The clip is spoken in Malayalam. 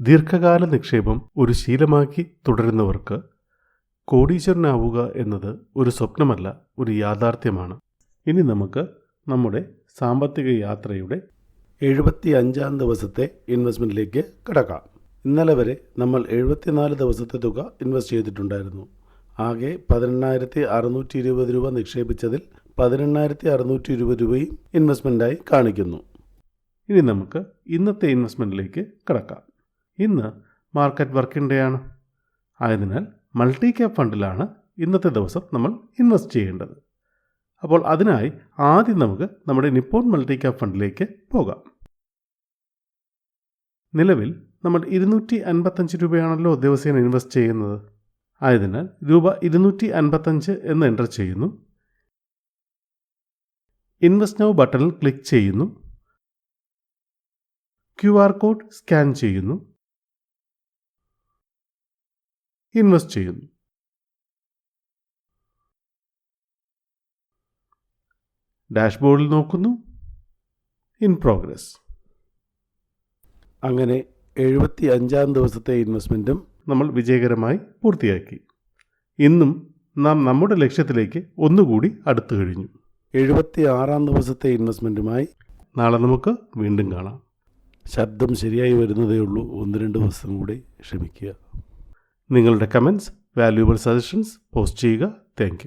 ദീർഘകാല നിക്ഷേപം ഒരു ശീലമാക്കി തുടരുന്നവർക്ക് കോടീശ്വരനാവുക എന്നത് ഒരു സ്വപ്നമല്ല ഒരു യാഥാർത്ഥ്യമാണ്. ഇനി നമുക്ക് നമ്മുടെ സാമ്പത്തിക യാത്രയുടെ എഴുപത്തി അഞ്ചാം ദിവസത്തെ ഇൻവെസ്റ്റ്മെന്റിലേക്ക് കിടക്കാം. ഇന്നലെ വരെ നമ്മൾ എഴുപത്തിനാല് ദിവസത്തെ തുക ഇൻവെസ്റ്റ് ചെയ്തിട്ടുണ്ടായിരുന്നു. ആകെ പതിനെണ്ണായിരത്തി അറുന്നൂറ്റി ഇരുപത് രൂപ നിക്ഷേപിച്ചതിൽ പതിനെണ്ണായിരത്തി അറുന്നൂറ്റി ഇരുപത് രൂപയും ഇൻവെസ്റ്റ്മെന്റായി കാണിക്കുന്നു. ഇനി നമുക്ക് ഇന്നത്തെ ഇൻവെസ്റ്റ്മെന്റിലേക്ക് കിടക്കാം. ഇന്ന് മാർക്കറ്റ് വർക്കിംഗ് ഡേ ആണ്. ആയതിനാൽ മൾട്ടി ക്യാപ് ഫണ്ടിലാണ് ഇന്നത്തെ ദിവസം നമ്മൾ ഇൻവെസ്റ്റ് ചെയ്യേണ്ടത്. അപ്പോൾ അതിനായി ആദ്യം നമുക്ക് നമ്മുടെ നിപ്പോൺ മൾട്ടി ക്യാപ് ഫണ്ടിലേക്ക് പോകാം. നിലവിൽ നമ്മൾ ഇരുന്നൂറ്റി അൻപത്തഞ്ച് രൂപയാണല്ലോ ദിവസേന ഇൻവെസ്റ്റ് ചെയ്യുന്നത്. ആയതിനാൽ രൂപ ഇരുന്നൂറ്റി അൻപത്തഞ്ച് എന്ന് എന്റർ ചെയ്യുന്നു. ഇൻവെസ്റ്റ് നൗ ബട്ടണിൽ ക്ലിക്ക് ചെയ്യുന്നു. ക്യു ആർ കോഡ് സ്കാൻ ചെയ്യുന്നു. ഇൻവെസ്റ്റ് ചെയ്യുന്നു. ഡാഷ്ബോർഡിൽ നോക്കുന്നു. In progress. അങ്ങനെ എഴുപത്തി അഞ്ചാം ദിവസത്തെ ഇൻവെസ്റ്റ്മെന്റും നമ്മൾ വിജയകരമായി പൂർത്തിയാക്കി. ഇന്നും നാം നമ്മുടെ ലക്ഷ്യത്തിലേക്ക് ഒന്നുകൂടി അടുത്തു കഴിഞ്ഞു. എഴുപത്തി ആറാം ദിവസത്തെ ഇൻവെസ്റ്റ്മെന്റുമായി നാളെ നമുക്ക് വീണ്ടും കാണാം. ശബ്ദം ശരിയായി വരുന്നതേ ഉള്ളൂ. ഒന്ന് രണ്ട് ദിവസം കൂടി ക്ഷമിക്കുക. നിങ്ങളുടെ കമൻസ് വാല്യൂബിൾ സജഷൻസ് പോസ്റ്റ് ചെയ്യുക. താങ്ക്